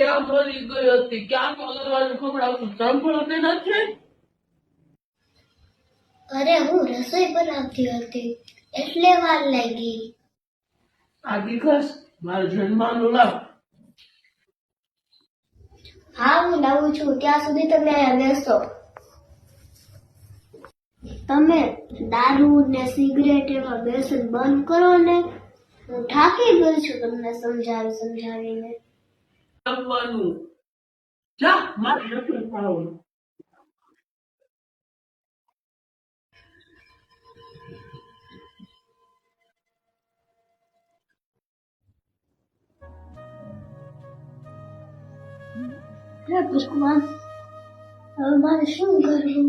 ક્યાં મરી ગઈ હતી? ક્યાં ભગવાન ખવડાવતું? સાંભળતી નથી અરે હું રસોઈ બનાવતી હતી. એટલે વાર લાગી. આ દિવસ મારે જન્માનું લાવ હા હું લાવું છું. ત્યાં સુધી તમે અહીંયા બેસો. તમે દારૂ ને સિગરેટ એમાં બેસન બંધ કરો ને. હું થાકી ગઈ છું તમને સમજાવી સમજાવીને આવવાનું જા, મારે નથી ખાવું હે ભગવાન, હવે શું કરવું?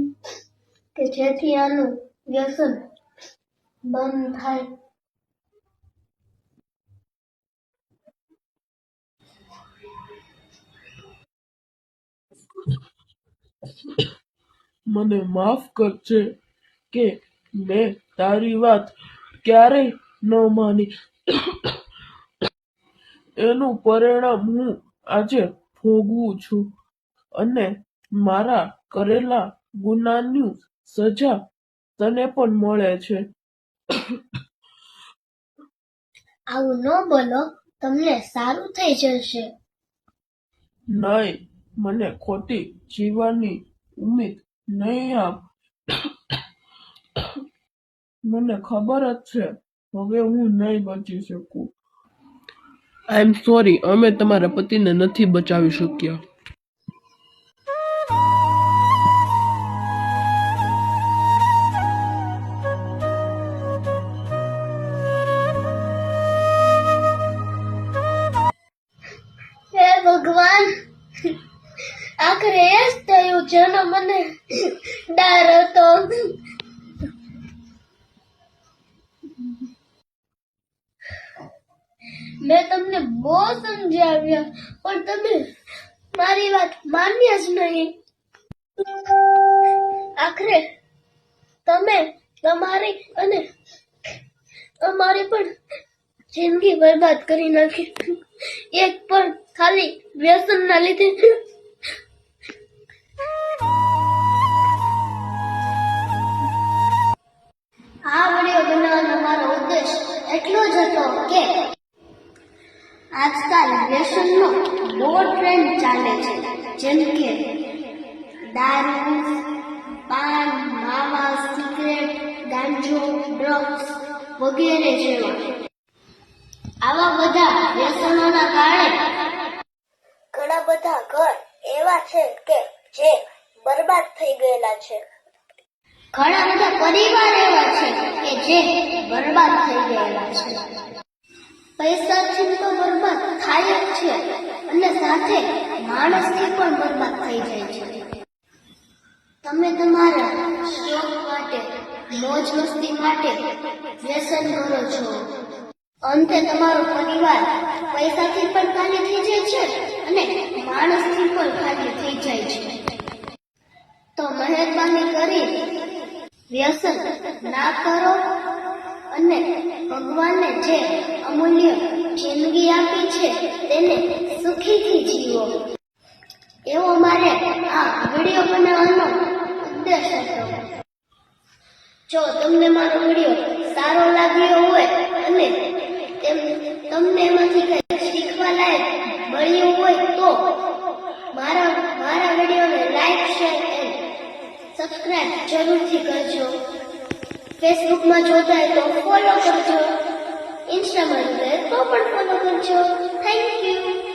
કે જેથી આનું વ્યસન બંધ થાય. મને માફ કરજે કે મેં તારી વાત ક્યારેય ન માની. એનું પરિણામ હું આજે ભોગવું છું અને મારા કરેલા ગુનાની સજા તને પણ મળે છે. આવું ન બોલો તમને સારું થઈ જશે. નહીં મને ખોટી જીવવાની ઉમ્મીદ નહીં આપ. મને ખબર જ છે હવે હું નહીં બચી શકું. આઈ એમ સોરી અમે તમારા પતિને નથી બચાવી શક્યા. ભગવાન! આખરે એ જ થયું, જેનો મને ડર હતો. મેં તમને બહુ સમજાવ્યા, પણ તમે મારી વાત માન્યા જ નહીં. આખરે તમે તમારી અને અમારી પણ જિંદગી બરબાદ કરી નાખી. એક પણ ખાલી વ્યસનના લીધે આ વીડિયો બનાવવાનો મારો ઉદ્દેશ એટલો જ હતો કે આજકાલ વ્યસનનો બહુ ટ્રેન્ડ ચાલે છે. જેમ કે દારૂ પાન, માવા સિગરેટ ગાંજો ડ્રગ્સ વગેરે જેવા. આવા બધા વ્યસનોના કારણે ઘણા બધા ઘર એવા છે કે જે બરબાદ થઈ ગયેલા છે. ઘણા બધા પરિવાર એવા છે કે જે બરબાદ થઈ ગયેલા છે. પૈસાથી તો બરબાદ થાય જ છે અને સાથે માણસથી પણ બરબાદ થઈ જાય છે. તમે તમારા શોખ માટે, મોજ મસ્તી માટે વ્યસન કરો છો. અંતે તમારો પરિવાર પૈસાથી પણ ખાલી થઈ જાય છે અને માણસથી પણ ખાલી થઈ જાય છે. મહેરબાની કરી, વ્યસન ના કરો અને ભગવાને જે અમૂલ્ય જિંદગી આપી છે તેને સુખીથી જીવો. એવો મારે આ વીડિયો બનાવવાનો ઉદ્દેશ હતો. જો તમને મારો વીડિયો સારો લાગ્યો હોય અને તેમ- તમને એમાંથી કંઈ શીખવા લાયક મળ્યું હોય તો મારા સબસ્ક્રાઇબ જરૂરથી કરજો. ફેસબુકમાં જોતા હોય તો ફોલો કરજો. ઇન્સ્ટામાં જોતા તો પણ ફોલો કરજો. Thank you